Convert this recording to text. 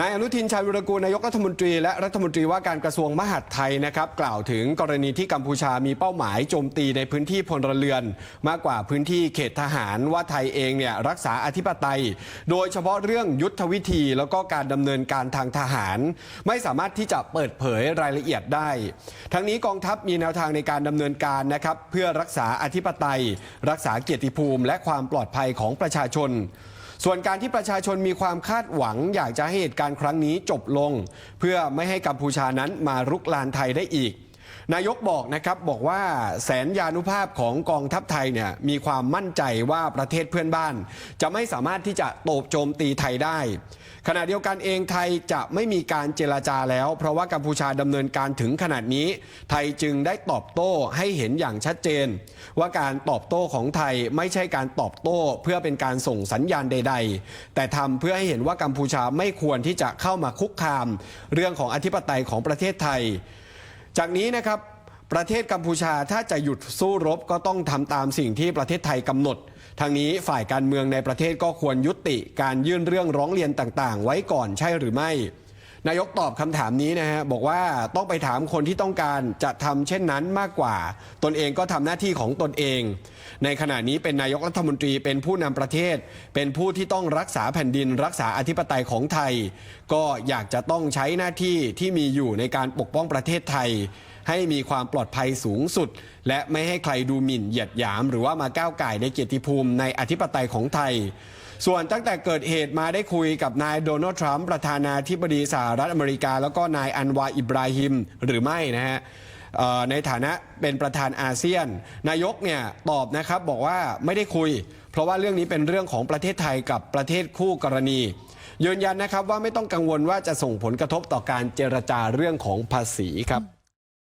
นายอนุทินชาญวิรกูลนายกรัฐมนตรีและรัฐมนตรีว่าการกระทรวงมหาดไทยนะครับกล่าวถึงกรณีที่กัมพูชามีเป้าหมายโจมตีในพื้นที่พลเรือน มากกว่าพื้นที่เขตทหารว่าไทยเองเนี่ยรักษาอธิปไตย โดยเฉพาะเรื่องยุทธวิธี แล้วก็การดำเนินการทางทหาร ไม่สามารถที่จะเปิดเผยรายละเอียดได้ ทั้งนี้กองทัพมีแนวทางในการดำเนินการนะครับเพื่อรักษาอธิปไตย รักษาเกียรติภูมิ และความปลอดภัยของประชาชน ส่วนการที่ประชาชนมีความคาดหวัง อยากจะให้เหตุการณ์ครั้งนี้จบลง เพื่อไม่ให้กัมพูชานั้นมารุกลานไทยได้อีก นายกบอกนะครับบอกว่าแสนยานุภาพของกองทัพไทยเนี่ยมีความมั่นใจว่าประเทศเพื่อนบ้าน จะไม่สามารถที่จะโตบโจมตีไทยได้ ขณะเดียวกันเองไทยจะไม่มีการเจรจาแล้ว เพราะว่ากัมพูชาดำเนินการถึงขนาดนี้ ไทยจึงได้ตอบโต้ให้เห็นอย่างชัดเจน ว่าการตอบโต้ของไทยไม่ใช่การตอบโต้เพื่อเป็นการส่งสัญญาณใด ๆ แต่ทำเพื่อให้เห็นว่ากัมพูชาไม่ควรที่จะเข้ามาคุกคาม เรื่องของอธิปไตยของประเทศไทย จากนี้นะครับประเทศกัมพูชาถ้าจะหยุดสู้รบก็ต้องทำตามสิ่งที่ประเทศไทยกำหนด ทางนี้ฝ่ายการเมืองในประเทศก็ควรยุติการยื่นเรื่องร้องเรียนต่างๆ ไว้ก่อนใช่หรือไม่ นายกตอบคำถามนี้นะฮะบอกว่าต้องไปถามคนที่ต้องการจะทำเช่นนั้นมากกว่า ตนเองก็ทำหน้าที่ของตนเอง ในขณะนี้เป็นนายกรัฐมนตรีเป็นผู้นำประเทศ เป็นผู้ที่ต้องรักษาแผ่นดิน รักษาอธิปไตยของไทย ก็อยากจะต้องใช้หน้าที่ที่มีอยู่ในการปกป้องประเทศไทย ให้มีความปลอดภัยสูงสุด และไม่ให้ใครดูหมิ่นเหยียดหยาม หรือว่ามาก้าวไก่ในเกียรติภูมิในอธิปไตยของไทย ส่วนตั้งแต่เกิดเหตุมาได้คุยกับนายโดนัลด์ทรัมป์ประธานาธิบดีสหรัฐอเมริกา แล้วก็นายอันวาอิบราฮิมหรือไม่นะฮะในฐานะเป็นประธานอาเซียน นายกเนี่ยตอบนะครับบอกว่าไม่ได้คุย เพราะว่าเรื่องนี้เป็นเรื่องของประเทศไทยกับประเทศคู่กรณียืนยันนะครับว่าไม่ต้องกังวลว่าจะส่งผลกระทบต่อการเจรจาเรื่องของภาษีครับ